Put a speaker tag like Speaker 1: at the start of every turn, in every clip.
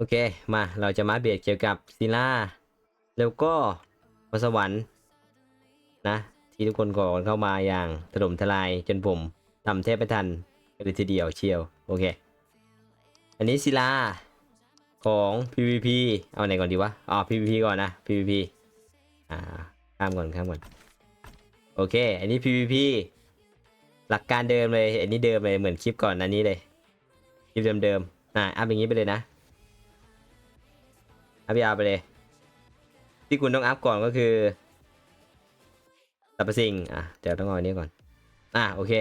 Speaker 1: โอเค มาเราจะมาอัปเบตเกี่ยวกับซีล่าแล้วก็พรสวรรค์นะ ที่ทุกคนก่อนเข้ามาอย่างถล่มทลายจนผมทำแทบไม่ทันกันเลยทีเดียวเชียว โอเค อันนี้ศิลาของ PVP เอาไหนก่อนดีวะ อ๋อ PVP ก่อนนะ PVP อ่า ข้ามก่อนข้ามก่อน โอเค อันนี้ PVP หลักการเดิมเลย อันนี้เดิมเลยเหมือนคลิปก่อนอันนี้เลย คลิปเดิมๆอ่าอัพอย่างนี้ไปเลยนะ อัพยาไปเลย ที่คุณต้องอัพก่อนก็คือสรรพสิ่งอะเดี๋ยวต้องเอาอันนี้ก่อน อะโอเค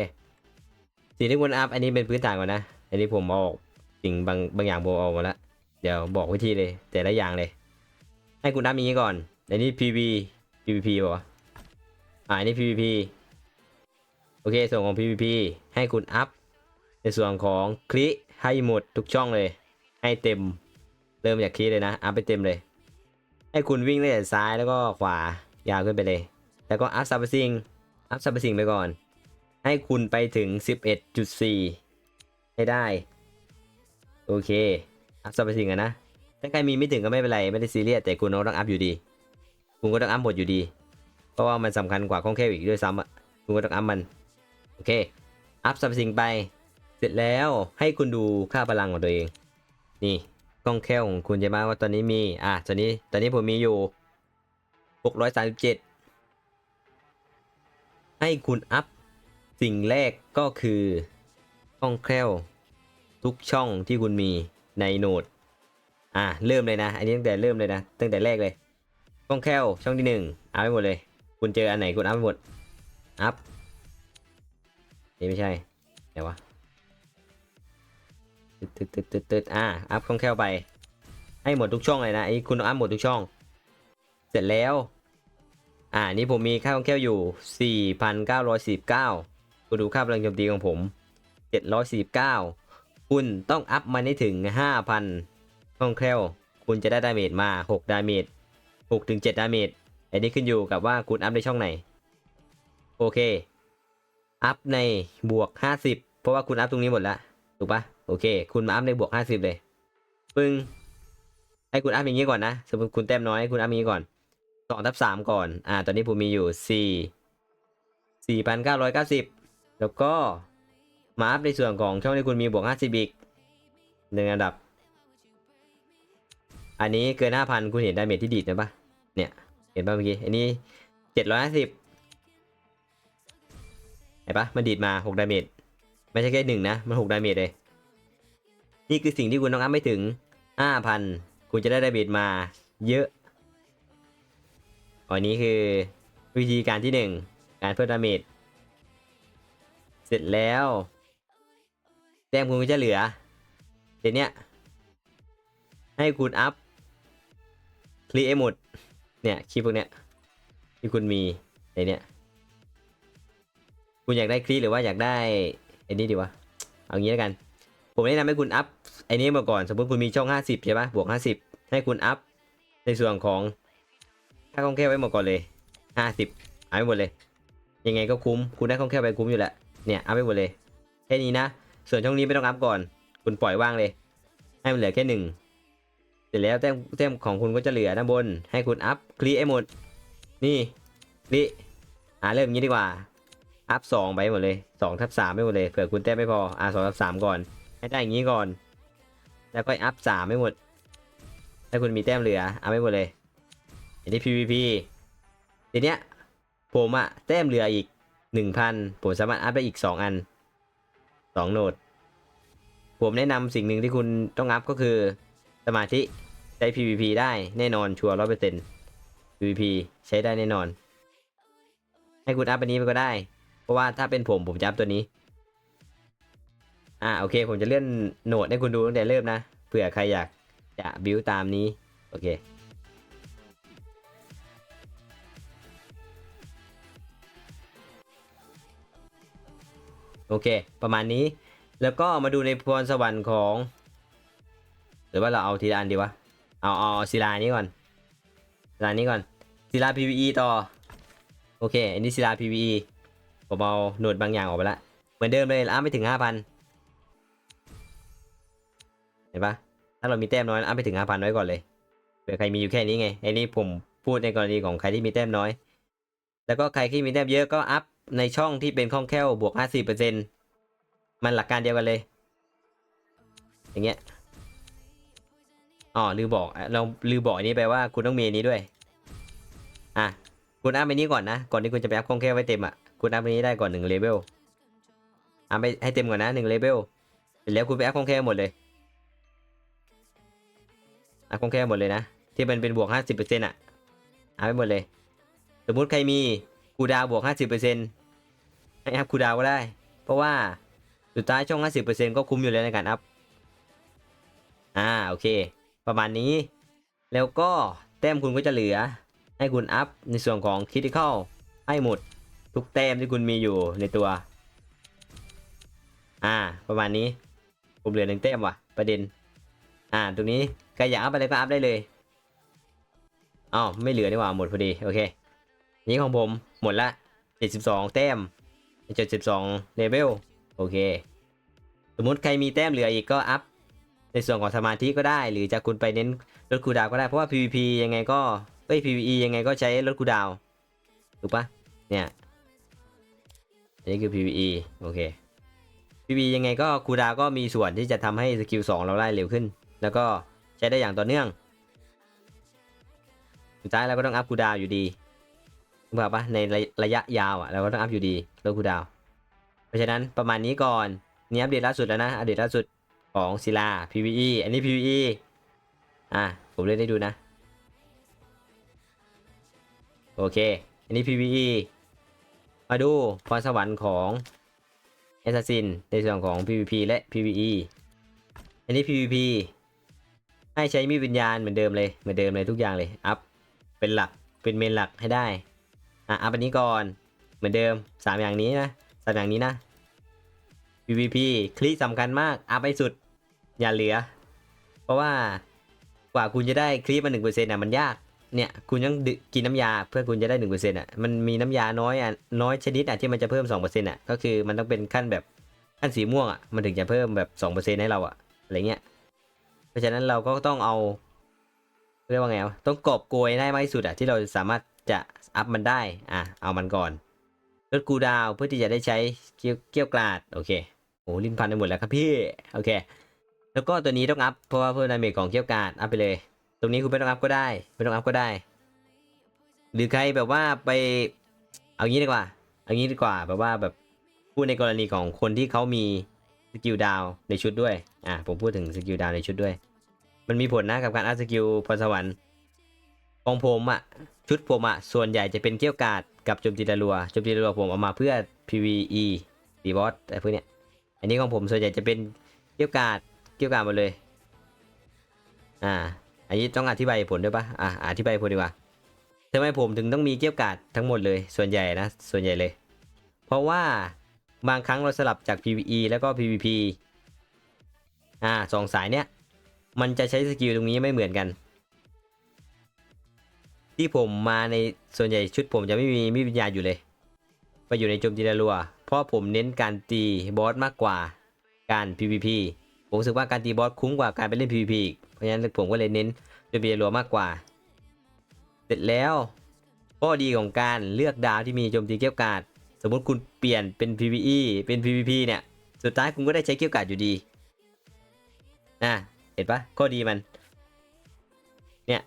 Speaker 1: สิ่งที่คุณอัพอันนี้เป็นพื้นฐานก่อนนะ อันนี้ผมเอาออกสิ่งบางบางอย่างผมเอาออกมาแล้วเดี๋ยวบอกวิธีเลย แต่ละอย่างเลย ให้คุณอัพอย่างนี้ก่อน อันนี้ PV PVP ป่ะอ่าอันนี้ PVP โอเค ส่วนของ PVP ให้คุณอัพในส่วนของคลิให้หมดทุกช่องเลย ให้เต็ม เริ่มจากคลิเลยนะอัพไปเต็มเลย ให้คุณวิ่งตั้แต่ซ้ายแล้วก็ขวายาวขึ้นไปเลย แล้วก็อัพซับซิงอัพซับซิงไปก่อน ให้คุณไปถึง 11.4 ให้ได้ โอเค อัพซับซิงอะนะ ถ้าใครมีไม่ถึงก็ไม่เป็นไร ไม่ได้ซีเรียสแต่คุณก็ต้องอัพอยู่ดี คุณก็ต้องอัพหมดอยู่ดี เพราะว่ามันสำคัญกว่าข้องแค่อีกด้วยซ้ำอะ คุณก็ต้องอัพมัน โอเค อัพซับซิงไป เสร็จแล้วให้คุณดูค่าพลังของตัวเอง นี่ ล้องแค่ของคุณใช่ไหมว่าตอนนี้มี อะตอนนี้ ตอนนี้ผมมีอยู่ 637 ให้คุณอัพ สิ่งแรกก็คือกล้องแคล่ว ทุกช่องที่คุณมีในโหนด อะเริ่มเลยนะ อันนี้ตั้งแต่เริ่มเลยนะ ตั้งแต่แรกเลยกล้องแคล่วช่องที่หนึ่งเอาไปหมดเลย คุณเจออันไหนคุณอัพไปหมด อัพ นี่ไม่ใช่ เดี๋ยววะ ตึ๊ดตึ๊ดตึ๊ดตึ๊ดอะอัพคล่องแคล่วไป ให้หมดทุกช่องเลยนะไอ้คุณอัพหมดทุกช่อง เสร็จแล้ว อ่านี่ผมมีค่าคล่องแคล่วอยู่ 4,949คุณดูค่าพลังโจมตีของผม 749 คุณต้องอัพมันให้ถึง 5,000คล่องแคล่ว คุณจะได้ดาเมจมา 6 ดาเมจ6ถึง7ดาเมจอันนี้ขึ้นอยู่กับว่าคุณอัพในช่องไหน โอเค อัพในบวก 50 เพราะว่าคุณอัพตรงนี้หมดแล้วถูกปะ โอเค คุณมาอัพในบวก50เลย ปึ้ง ให้คุณอัพอย่างนี้ก่อนนะ สมมติคุณแต้มน้อยคุณอัพอย่างนี้ก่อนสองทับสามก่อน อ่า ตอนนี้ผมมีอยู่สี่สี่พันเก้าร้อยเก้าสิบแล้วก็มาอัพในส่วนของช่องที่คุณมีบวกห้าสิบอีกหนึ่งอันดับ อันนี้เกินห้าพันคุณเห็นดาเมจที่ดีดนะปะเนี่ย เห็นปะเมื่อกี้ อันนี้เจ็ดร้อยห้าสิบเห็นปะมันดีดมาหกดาเมจ ไม่ใช่แค่หนึ่งนะ มันหกดาเมจเลย นี่คือสิ่งที่คุณต้องอัพไม่ถึงห้าพันคุณจะได้ดาเมจมาเยอะอันนี้คือวิธีการที่หนึ่งการเพิ่มดาเมจเสร็จแล้วแต้มคุณก็จะเหลือเดี๋ยวเนี้ยให้คุณอัพคลิกไอ้หมดเนี่ยคลิปพวกเนี้ยที่คุณมีในเนี้ยคุณอยากได้คลิปหรือว่าอยากได้ไอ้นี่ดีวะ เอางี้แล้วกัน ผมแนะนำให้คุณอัพไอ้นี้มาก่อน สมมติคุณมีช่อง 50 ใช่ปะบวก 50 ให้คุณอัพในส่วนของค่าคล่องแคล่วไว้หมดก่อนเลย 50เอาไว้หมดเลย ยังไงก็คุ้ม คุณได้คล่องแคล่วไปคุ้มอยู่แล้ว เนี่ยอัพไปหมดเลย แค่นี้นะ ส่วนช่องนี้ไม่ต้องอัพก่อน คุณปล่อยว่างเลย ให้มันเหลือแค่หนึ่งเสร็จแล้วแต้มแต้มของคุณก็จะเหลือด้านบน ให้คุณอัพคลีไอหมด นี่คลีอ่าเริ่มอย่างนี้ดีกว่า อัพสองไปหมดเลยสองทับสามไปหมดเลย เผื่อคุณแต้มไม่พอ อ่าสองทับสามก่อน ให้ได้อย่างนี้ก่อน แล้วก็อัพสามไม่หมด ถ้าคุณมีแต้มเหลือเอาไม่หมดเลยอันนี้ PVP ทีเนี้ยผมอะแต้มเหลืออีกหนึ่งพันผมสามารถอัพได้อีกสองอันสองโหนด ผมแนะนำสิ่งหนึ่งที่คุณต้องอัพก็คือสมาธิใช้ PVP ได้แน่นอนชัวร์ร้อยเปอร์เซ็นต์ PVP ใช้ได้แน่นอน ให้คุณอัพอันนี้ไปก็ได้ เพราะว่าถ้าเป็นผมผมจะอัพตัวนี้ อ่าโอเค ผมจะเลื่อนโหนดให้คุณดูตั้งแต่เริ่มนะเผื่อใครอยากจะบิวตามนี้ โอเค โอเค ประมาณนี้ แล้วก็มาดูในพรสวรรค์ของ หรือว่าเราเอาทีละอันดีวะ เอาเอาศิลานี้ก่อนศิลานี้ก่อนศิลา PVE ต่อ โอเค อันนี้ศิลา PVE ผมเอาโหนดบางอย่างออกไปละ เหมือนเดิมเลยอัพไม่ถึงห้าพัน เห็นปะถ้าเรามีแต้มน้อยอัพไปถึงห้าพันไว้ก่อนเลยเผื่อใครมีอยู่แค่นี้ไงไอ้นี่ผมพูดในกรณีของใครที่มีแต้มน้อย แล้วก็ใครที่มีแต้มเยอะก็อัพในช่องที่เป็นคล่องแคล่วบวกห้าสิบเปอร์เซ็นมันหลักการเดียวกันเลย อย่างเงี้ยอ๋อลืมบอกเราลืมบอกอันนี้ไปว่าคุณต้องมีอันนี้ด้วย อะคุณอัพอันนี้ก่อนนะ ก่อนที่คุณจะไปอัพคล่องแคล่วไว้เต็มอะคุณอัพอันนี้ได้ก่อนหนึ่งเลเวลอัพไปให้เต็มก่อนนะหนึ่งเลเวลเสร็จแล้วคุณไปอัพคล่องแคล่วหมดเลย อัพคงแค่หมดเลยนะ ที่มันเป็นบวกห้าสิบเปอร์เซ็นต์อะอัพไปหมดเลย สมมุติใครมีคูดาวบวกห้าสิบเปอร์เซ็นต์ให้อัพคูดาวก็ได้ เพราะว่าสุดท้ายช่องห้าสิบเปอร์เซ็นต์ก็คุ้มอยู่แล้วในการอัพ อ่า โอเค ประมาณนี้ แล้วก็แต้มคุณก็จะเหลือ ให้คุณอัพในส่วนของค r ิ t i ค a l ให้หมด ทุกแต้มที่คุณมีอยู่ในตัว อ่า ประมาณนี้ ผมเหลือหนึ่งแต้มว่ะ ประเด็น อ่า ตรงนี้ ใครอยากอัพอะไรก็อัพได้เลยอ้าวไม่เหลือนี่หว่าหมดพอดีโอเค นี้ของผมหมดละ72แต้ม72เลเวลโอเค สมมุติใครมีแต้มเหลืออีกก็อัพในส่วนของสมาธิก็ได้ หรือจะคุณไปเน้นลดคูดาวก็ได้เพราะว่า PVP ยังไงก็เอ้ย PVE ยังไงก็ใช้ลดคูดาวถูกปะเนี่ยอันนี้คือ PVE โอเค PVE ยังไงก็คูดาวก็มีส่วนที่จะทำให้สกิล2เราไล่เร็วขึ้น แล้วก็ ใช้ได้อย่างต่อเนื่องสุดท้ายเราก็ต้องอัพคูดาวอยู่ดีถูกปะในระระยะยาวอะเราก็ต้องอัพอยู่ดีลดคูดาวเพราะฉะนั้นประมาณนี้ก่อนนี่อัปเดตล่าสุดแล้วนะอัปเดตล่าสุดของศิลา PVE อันนี้ PVE อะผมเล่นให้ดูนะ โอเค อันนี้ PVE มาดูพรสวรรค์ของ Assassin ในส่วนของ PVP และ PVE อันนี้ PVP ให้ใช้มีดวิญญาณเหมือนเดิมเลยเหมือนเดิมเลยทุกอย่างเลยอัพเป็นหลักเป็นเมนหลักให้ได้อะอัพอันนี้ก่อนเหมือนเดิม 3 อย่างนี้นะสามอย่างนี้นะ PVP คลิกสำคัญมากอัพให้สุด อย่าเหลือ เพราะว่ากว่าคุณจะได้คลิปมาหนึ่งเปอร์เซ็นต์อะมันยากเนี่ยคุณต้องกินน้ำยาเพื่อคุณจะได้หนึ่งเปอร์เซ็นต์อะมันมีน้ำยาน้อยอะน้อยชนิดอะที่มันจะเพิ่มสองเปอร์เซ็นต์อะก็คือมันต้องเป็นขั้นแบบขั้นสีม่วงอะมันถึงจะเพิ่มแบบสองเปอร์เซ็นต์ให้เราอะอะไรเงี้ย ราะฉะนั้นเราก็ต้องเอาเรียกว่าไงวะต้องกอบโกยได้มากที่สุดอะที่เราสามารถจะอัพมันได้ อะ เอามันก่อนลดกูดาวเพื่อที่จะได้ใช้เกี้ยวเกี้ยวกลาด โอเคโอ้ลิ้นพันไปหมดแล้วครับพี่ โอเค แล้วก็ตัวนี้ต้องอัพ เพราะว่าเพิ่มดาเมจของเกี้ยวกาด อัพไปเลย ตรงนี้คุณไม่ต้องอัพก็ได้ ไม่ต้องอัพก็ได้ หรือใครแบบว่าไป เอางี้ดีกว่า เอางี้ดีกว่า แบบว่าแบบพูดในกรณีของคนที่เขามีสกิลดาวในชุดด้วย อะ ผมพูดถึงสกิลดาวในชุดด้วย มันมีผลนะกับการอัพสกิลพรสวรรค์ของผมอะชุดผมอะส่วนใหญ่จะเป็นเกี้ยวกาดกับโจมตีรัวโจมตีรัวผมเอามาเพื่อ PVE ดีบอสอะไรพวกเนี้ยอันนี้ของผมส่วนใหญ่จะเป็นเกี้ยวกาดเกี่ยวกับหมดเลย อ่า อันนี้ต้องอธิบายผลด้วยปะอ่าอธิบายผลดีกว่าทำไมผมถึงต้องมีเกี่ยวกาดทั้งหมดเลย ส่วนใหญ่นะ ส่วนใหญ่เลย เพราะว่าบางครั้งเราสลับจาก PVE แล้วก็ PVP อ่าสองสายเนี้ย มันจะใช้สกิลตรงนี้ไม่เหมือนกัน ที่ผมมาในส่วนใหญ่ชุดผมจะไม่มีมีวิญญาณอยู่เลยไปอยู่ในโจมตีรัวเพราะผมเน้นการตีบอสมากกว่าการ PVP ผมรู้สึกว่าการตีบอสคุ้มกว่าการไปเล่น PVP อีก เพราะฉะนั้นผมก็เลยเน้นโจมตีรัวมากกว่า เสร็จแล้วข้อดีของการเลือกดาวที่มีโจมตีเกี้ยวกาดสมมติคุณเปลี่ยนเป็น PVE เป็น PVP เนี่ย สุดท้ายคุณก็ได้ใช้เกี้ยวกาดอยู่ดีนะ เห็นปะข้อดีมัน เนี่ย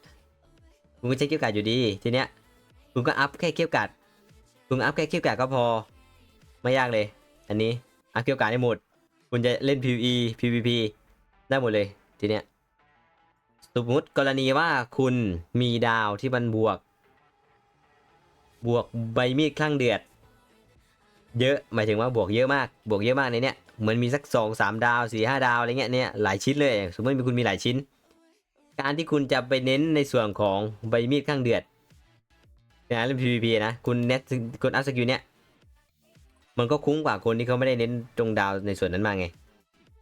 Speaker 1: คุณก็ใช้เกี้ยวกาดอยู่ดี ทีเนี้ยคุณก็อัพแค่เกี้ยวกาดคุณอัพแค่เกี้ยวกาดก็พอ ไม่ยากเลย อันนี้อัพเกี้ยวกาดให้หมด คุณจะเล่น PVE PVP ได้หมดเลย ทีเนี้ยสมมติกรณีว่าคุณมีดาวที่มันบวก บวกใบมีดคลั่งเดือด เยอะหมายถึงว่าบวกเยอะมากบวกเยอะมากในเนี้ยเหมือนมีสักสองสามดาวสี่ห้าดาวอะไรเงี้ยเนี่ยหลายชิ้นเลยสมมติมีคุณมีหลายชิ้น การที่คุณจะไปเน้นในส่วนของใบมีดข้างเดือดนการเล่น PVP นะคุณเน็ตคุณอัพสกิลเนี้ยมันก็คุ้มกว่าคนที่เขาไม่ได้เน้นตรงดาวในส่วนนั้นมาไง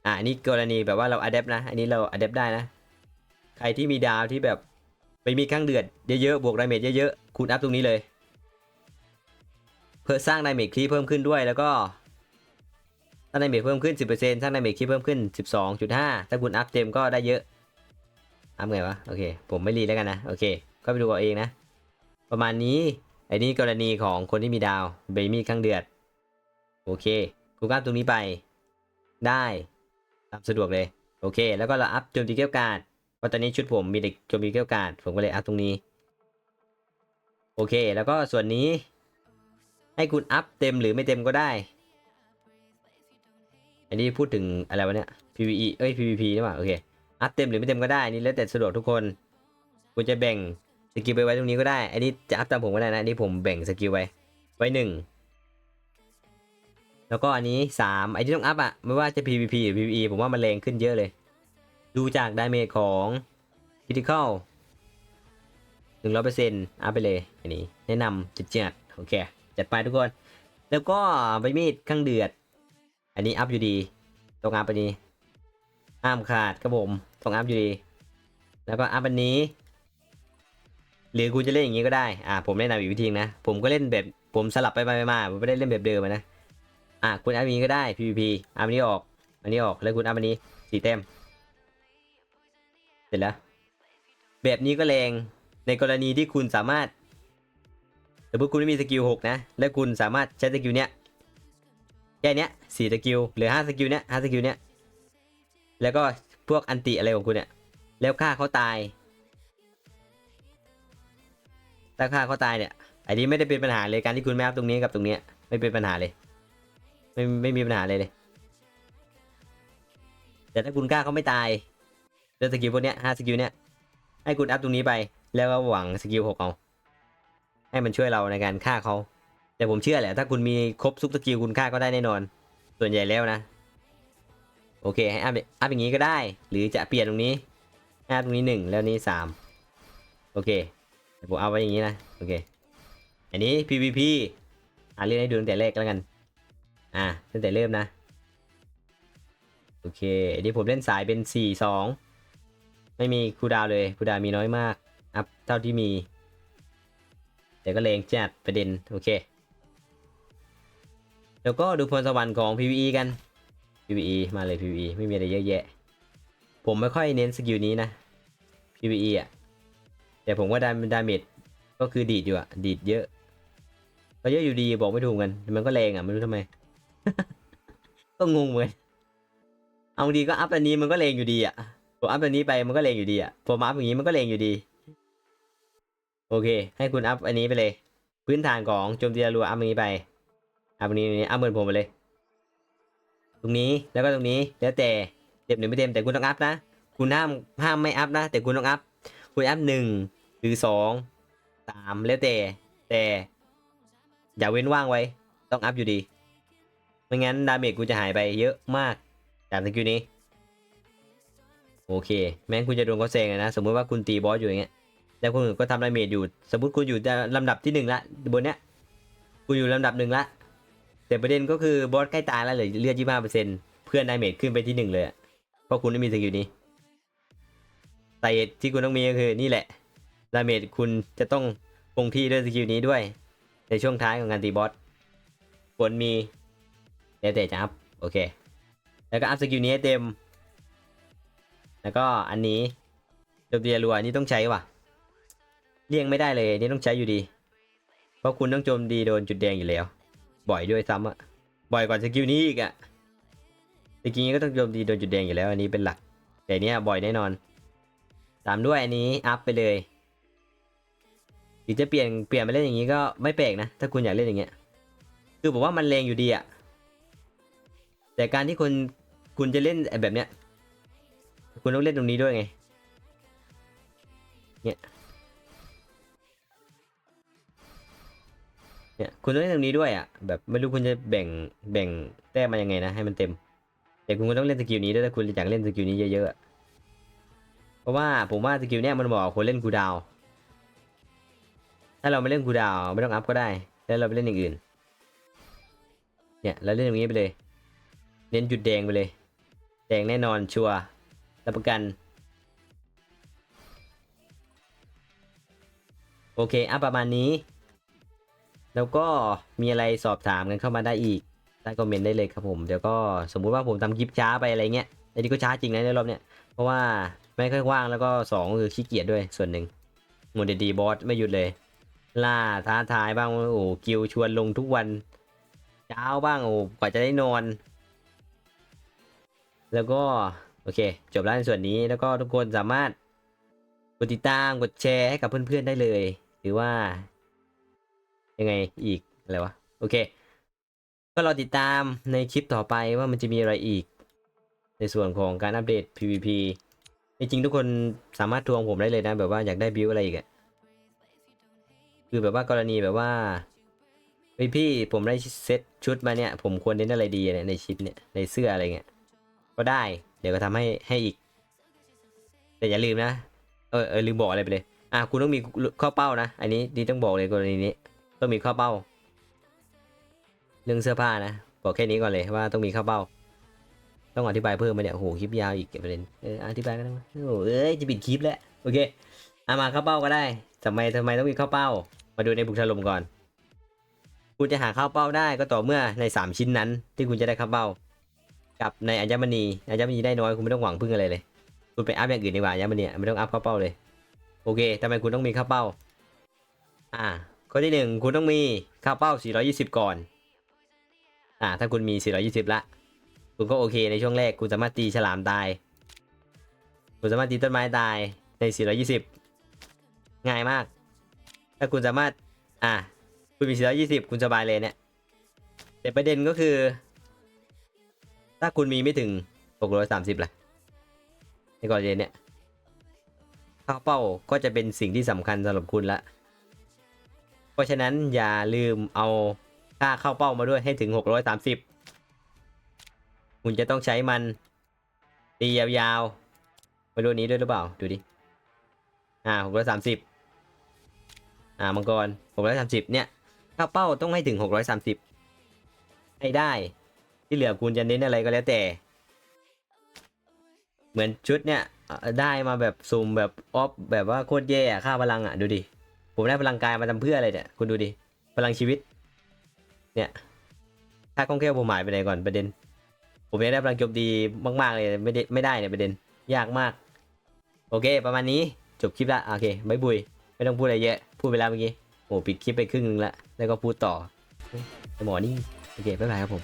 Speaker 1: อ่าอันนี้กรณีแบบว่าเราอัดแอปนะอันนี้เราอัดแอปได้นะ ใครที่มีดาวที่แบบไปมีข้างเดือดเยอะๆบวกดาเมจเยอะๆคุณอัพตรงนี้เลย พื่อสร้างไดเมจคีเพิ่มขึ้นด้วยแล้วก็สร้างดเมจเพิ่มขึ้น 10%สร้างไดเมจคีเพิ่มขึ้น 12.5 ถ้าคุณอัพเต็มก็ได้เยอะอัพไงวะโอเค ผมไม่รีแล้วกันนะ โอเค ก็ไปดูเอาเองนะ ประมาณนี้ไอ้นี่กรณีของคนที่มีดาวเบมี่ข้างเดือด โอเคกูอัพตรงนี้ไป ได้ตามสะดวกเลย โอเค แล้วก็เราอัพโจมตีเกี้ยวกาดเพราะตอนนี้ชุดผมมีเด็กโจมตีเกี้ยวกาดผมก็เลยอัพตรงนี้ โอเค แล้วก็ส่วนนี้ ให้คุณอัพเต็มหรือไม่เต็มก็ได้ อันนี้พูดถึงอะไรวะเนี่ย PVE เอ้ย PVP หรือเปล่าโอเค อัพเต็มหรือไม่เต็มก็ได้ นี่แล้วแต่สะดวกทุกคน คุณจะแบ่งสกิลไปไว้ตรงนี้ก็ได้ อันนี้จะอัพตามผมก็ได้นะ อันนี้ผมแบ่งสกิลไว้ ไว้หนึ่ง แล้วก็อันนี้สามไอ้ที่ต้องอัพอะไม่ว่าจะ PVP หรือ PVE ผมว่ามันแรงขึ้นเยอะเลย ดูจากดาเมจของ Critical หนึ่งร้อยเปอร์เซ็นต์อัพไปเลย อันนี้ แนะนำจัดจัดโอเค จัดไปทุกคน แล้วก็ใบมีดข้างเดือด อันนี้อัพอยู่ดีต้องอัพอันนี้ห้ามขาดครับผมต้องอัพอยู่ดี แล้วก็อัพอันนี้ หรือคุณจะเล่นอย่างนี้ก็ได้ อ่า ผมแนะนำอีกวิธีนะ ผมก็เล่นแบบผมสลับไปไปมาผมไม่ได้เล่นแบบเดิมนะ อะคุณอัพอันนี้ก็ได้ PVP อัพอันนี้ออก อันนี้ออกแล้วคุณอัพอันนี้สี่แต้มเสร็จแล้วแบบนี้ก็แรงในกรณีที่คุณสามารถ สมมติคุณไม่มีสกิลหกนะ แล้วคุณสามารถใช้สกิลเนี้ยแค่เนี้ยสี่สกิลหรือห้าสกิลเนี้ยห้าสกิลเนี้ยแล้วก็พวกอันติอะไรของคุณเนี่ยแล้วฆ่าเขาตายถ้าฆ่าเขาตายเนี่ยอันนี้ไม่ได้เป็นปัญหาเลยการที่คุณไม่อัพตรงนี้กับตรงเนี้ยไม่เป็นปัญหาเลย ไม่ไม่มีปัญหาเลยเลย แต่ถ้าคุณกล้าเขาไม่ตายด้วยสกิลพวกเนี้ยห้าสกิลเนี้ยให้คุณอัพตรงนี้ไป แล้วก็หวังสกิลหกเอา ให้มันช่วยเราในการฆ่าเขา แต่ผมเชื่อแหละ ถ้าคุณมีครบทุกสกิลคุณฆ่าก็ได้แน่นอน ส่วนใหญ่แล้วนะ โอเคให้อัพอัพอย่างนี้ก็ได้ หรือจะเปลี่ยนตรงนี้ให้อัพตรงนี้หนึ่งแล้วนี้สามโอเคผมเอาไว้อย่างนี้นะ โอเค อันนี้ PVP อ่าเรียนให้ดูตั้งแต่แรกแล้วกัน อ่าตั้งแต่เริ่มนะ โอเคอันนี้ผมเล่นสายเป็นสี่สองไม่มีคูดาวเลยคูดาวมีน้อยมาก อัพเท่าที่มี แต่ก็เลงจัดประเด็นโอเค แล้วก็ดูพรสวรรค์ของ PVE กัน PVE มาเลย PVE ไม่มีอะไรเยอะแยะ ผมไม่ค่อยเน้นสกิลนี้นะ PVE อะ แต่ผมว่าดาดาเมจก็คือดีดอยู่อะ ดีดเยอะ ก็เยอะอยู่ดีบอกไม่ถูกกัน มันก็แรงอะไม่รู้ทำไม ก็งงเหมือนเอาดีก็อัพอันนี้มันก็แรงอยู่ดีอะผมอัพอันนี้ไปมันก็แรงอยู่ดีอะผมอัพอย่างนี้มันก็แรงอยู่ดี โอเค ให้คุณอัพอันนี้ไปเลย พื้นฐานของโจมตีรัวอัพอันนี้ไป อัพอันนี้อันนี้อัพเหมือนผมไปเลย ตรงนี้แล้วก็ตรงนี้แล้วแต่เต็มหรือไม่เต็มแต่คุณต้องอัพนะ คุณห้ามห้ามไม่อัพนะ แต่คุณต้องอัพ คุณอัพหนึ่งหรือสองสามแล้วแต่แต่อย่าเว้นว่างไว้ ต้องอัพอยู่ดี ไม่งั้นดาเมจกูจะหายไปเยอะมากจากสกิลนี้ โอเค แม้นคุณจะโดนเขาแซงนะ สมมติว่าคุณตีบอสอยู่อย่างเงี้ย แล้วคนอื่นก็ทำดาเมจอยู่ สมมติคุณอยู่ลำดับที่หนึ่งละบนเนี้ยคุณอยู่ลำดับหนึ่งละแต่ประเด็นก็คือบอสใกล้ตายแล้วเหลยเลือดยี่ห้าเปอร์เซ็นต์เพื่อนดาเมจขึ้นไปที่หนึ่งเลยเพราะคุณไม่มีสกิลนี้แต่ที่คุณต้องมีก็คือนี่แหละดาเมจคุณจะต้องคงที่ด้วยสกิลนี้ด้วย ในช่วงท้ายของการตีบอสควรมีแล้วแต่จะอัพโอเค แล้วก็อัพสกิลนี้ให้เต็ม แล้วก็อันนี้โจมตีรัวนนี้ต้องใช้ว่ะ เลี่ยงไม่ได้เลยนี่ต้องใช้อยู่ดี เพราะคุณต้องโจมตีโดนจุดแดงอยู่แล้ว บ่อยด้วยซ้ำอะบ่อยกว่าสกิลนี้อีกอะสกิลนี้ก็ต้องโจมตีโดนจุดแดงอยู่แล้วอันนี้เป็นหลัก แต่เนี้ยบ่อยแน่นอน ตามด้วยอันนี้อัพไปเลยหรือจะเปลี่ยนเปลี่ยนมาเล่นอย่างนี้ก็ไม่แปลกนะถ้าคุณอยากเล่นอย่างเงี้ย คือผมว่ามันแรงอยู่ดีอะแต่การที่คุณคุณจะเล่นแบบเนี้ย คุณต้องเล่นตรงนี้ด้วยไง เนี่ย เนี่ยคุณต้องเล่นตรงนี้ด้วยอะแบบไม่รู้คุณจะแบ่งแบ่งแต้มมายังไงนะให้มันเต็ม แต่คุณก็ต้องเล่นสกิลนี้ด้วยถ้าคุณอยากเล่นสกิลนี้เยอะๆเพราะว่าผมว่าสกิลเนี้ยมันเหมาะกับคนเล่นคูดาวถ้าเราไม่เล่นคูดาวไม่ต้องอัพก็ได้ แล้วเราไปเล่นอย่างอื่น เนี่ยเราเล่นอย่างนี้ไปเลย เน้นจุดแดงไปเลย แดงแน่นอนชัวร์รับประกันโอเคอัพประมาณนี้ แล้วก็มีอะไรสอบถามกันเข้ามาได้อีกใต้คอมเมนต์ได้เลยครับผมเดี๋ยวก็สมมุติว่าผมทำคลิปช้าไปอะไรเงี้ยอันนี้ก็ช้าจริงนะในรอบเนี้ยเพราะว่าไม่ค่อยว่างแล้วก็สองคือขี้เกียจด้วยส่วนหนึ่งโมเดดีบอสไม่หยุดเลย ล่าท้าทายบ้างโอ้กิวชวนลงทุกวันเช้าบ้างโอ้กว่าจะได้นอน แล้วก็โอเค จบแล้วในส่วนนี้แล้วก็ทุกคนสามารถกดติดตามกดแชร์ให้กับเพื่อนๆได้เลย หรือว่า ยังไงอีกอะไรวะโอเค ก็รอติดตามในคลิปต่อไปว่ามันจะมีอะไรอีก ในส่วนของการอัปเดต PVP จริงๆทุกคนสามารถทวงผมได้เลยนะ แบบว่าอยากได้บิวอะไรอีกอะคือแบบว่ากรณีแบบว่าเฮ้ยพี่ผมได้เซตชุดมาเนี่ย ผมควรเน้นอะไรดีเนี่ยในชิปเนี่ยในเสื้ออะไรเงี้ยก็ได้ เดี๋ยวก็ทำให้ให้อีก แต่อย่าลืมนะ เออเออลืมบอกอะไรไปเลย อะคุณต้องมีข้อเป้านะ อันนี้ดีต้องบอกเลยกรณีนี้ ต้องมีข้อเป้าเรื่องเสื้อผ้านะบอกแค่นี้ก่อนเลยว่าต้องมีข้อเป้า ต้องอธิบายเพิ่มไหมเนี่ยโหคลิปยาวอีกประเด็นเอออธิบายก็ได้โอ้โหเอ้ยจะปิดคลิปแล้วโอเคเอามาข้าวเป้าก็ได้ทำไมทำไมต้องมีข้าวเป้า มาดูในบุกถล่มก่อน คุณจะหาข้าวเป้าได้ก็ต่อเมื่อใน 3 ชิ้นนั้น ที่คุณจะได้ข้าวเป้า กับในอัญมณีอัญมณีได้น้อยคุณไม่ต้องหวังพึ่งอะไรเลยคุณไปอัพอย่างอื่นดีกว่าอัญมณีไม่ต้องอัพข้าวเป้าเลย โอเคทำไมคุณต้องมีข้าวเป้า อ่า ข้อที่หนึ่งคุณต้องมีข้าวเป้า 420 ก่อน อ่า ถ้าคุณมี 420 ละ คุณก็โอเคในช่วงแรก คุณสามารถตีฉลามตาย คุณสามารถตีต้นไม้ตายใน 420 ง่ายมาก ถ้าคุณสามารถ อ่า คุณมี 420 คุณสบายเลยเนี่ย แต่ประเด็นก็คือ ถ้าคุณมีไม่ถึง 630ล่ะ ในกรณีเนี่ยข้าวเป้าก็จะเป็นสิ่งที่สำคัญสำหรับคุณละ ราะฉะนั้นอย่าลืมเอาค่าเข้าเป้ามาด้วยให้ถึง 630 คุณจะต้องใช้มัน ตียาวๆมาดูนี้ด้วยหรือเปล่า ดูดิ อ่า 630 อ่า มังกร 630 เนี่ยข้าเป้าต้องให้ถึง 630 ให้ได้ ที่เหลือคุณจะเน้นอะไรก็แล้วแต่ เหมือนชุดเนี่ย ได้มาแบบซุ่มแบบออฟแบบว่าโคตรแย่ค่าพลังอะ ดูดิ ผมได้พลังกายมาทำเพื่ออะไรเนี่ยคุณดูดิพลังชีวิต เนี่ยค่าคล่องแคล่วผมหมายไปไหนก่อนประเด็น ผมยังได้พลังโจมดีมาก ๆ เลยไม่ได้ไม่ได้เนี่ยประเด็นยากมาก โอเค ประมาณนี้จบคลิปละโอเคไม่บุย ไม่ต้องพูดอะไรเยอะ พูดไปแล้วเมื่อกี้โอ้ปิดคลิปไปครึ่งนึงละแล้วก็พูดต่อไอหมอนี่โอเคบ๊ายบายครับผม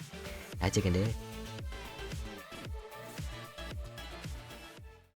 Speaker 1: แล้วเจอกันเด้อ